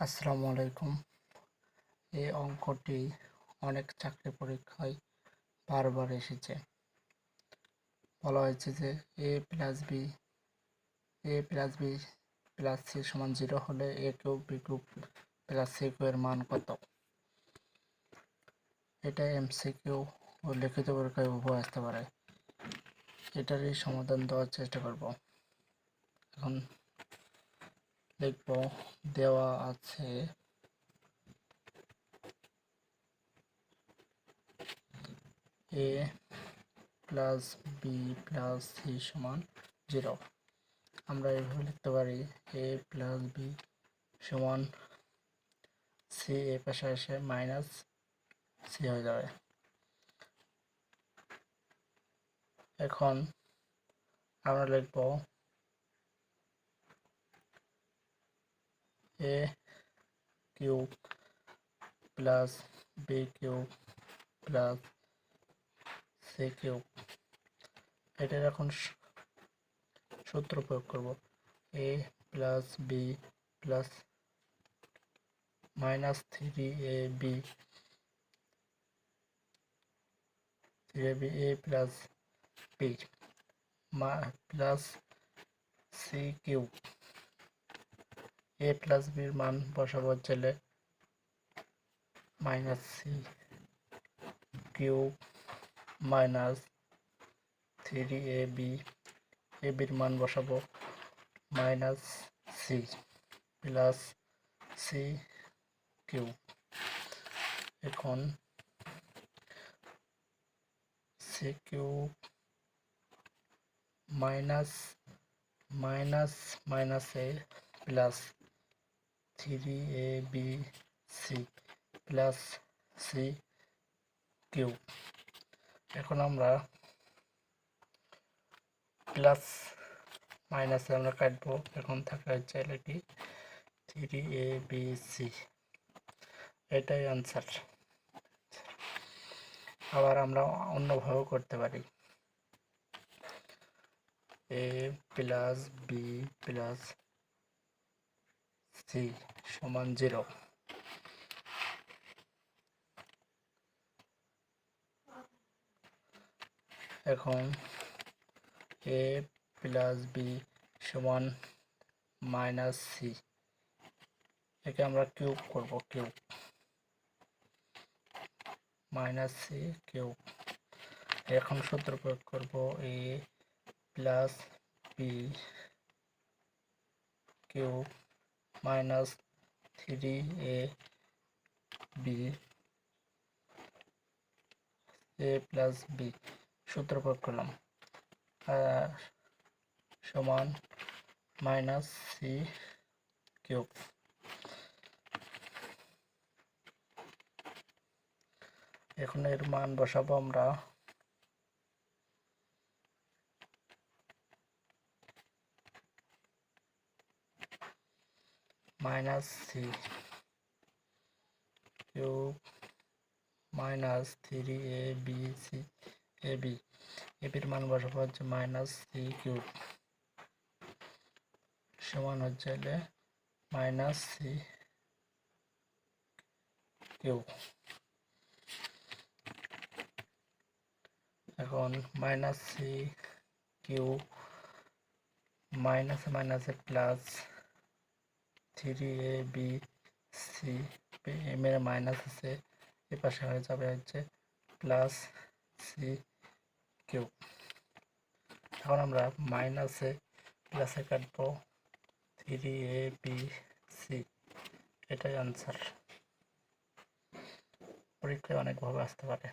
আসসালামু আলাইকুম। এই অঙ্কটি অনেক চাকরি পরীক্ষায় বারবার এসেছে। বলা হয়েছে যে A plus B, A plus B plus C সমান জিরো হলে A cube B cube plus C cube এর মান কত? এটা এমসিকিউ ও লিখিত পরীক্ষায় উভয় আসতে পারে। এটারই সমাধান দেওয়ার চেষ্টা করব। এখন লিখব দেওয়া আছে। A plus B plus C সমান জিরো। আমরা এভাবে লিখতে পারি, এ প্লাস বি সমান সি, এ পাশে এসে মাইনাস সি হয়ে যাবে। এখন আমরা লিখব A cube plus B cube plus C cube এটার এখন সূত্র প্রয়োগ করব। A plus B plus minus three A B three A B A plus B plus C cube A plus বির মান বসাবো চলে minus C cube minus three A B A বির মান বসাবো minus C plus C cube এখন C cube minus minus minus A plus three A B C plus C cube এখন আমরা প্লাস মাইনাসে আমরা কাটবো। এখন থাকা হচ্ছে এটি থ্রি এ বি সি এটাই আনসার আবার আমরা অন্যভাবেও করতে পারি। A plus B plus C সমান জিরো। এখন এ প্লাস বি সমান মাইনাস সি। একে আমরা কিউব করব, কিউব। Minus C, cube. এখন সূত্র প্রয়োগ করব A plus B cube. Minus three A B A plus B সূত্র প্রয়োগ করলাম। সমান মাইনাস সি কিউব। এখন এর মান বসাবো আমরা। Minus C cube minus three A B C A B. এবির মান বসাবো হচ্ছে মাইনাস সি কিউব। সমান হচ্ছে হলে মাইনাস সি কিউব। এখন মাইনাস সি কিউব মাইনাসে মাইনাসে plus three A, B, C M এর মাইনাস আছে। এ পাশে হয়ে যাবে হচ্ছে প্লাস সি কিউব এখন আমরা মাইনাসে প্লাসে কাটবো থ্রি এ বি সি এটাই আনসার পরীক্ষায় অনেকভাবে আসতে পারে।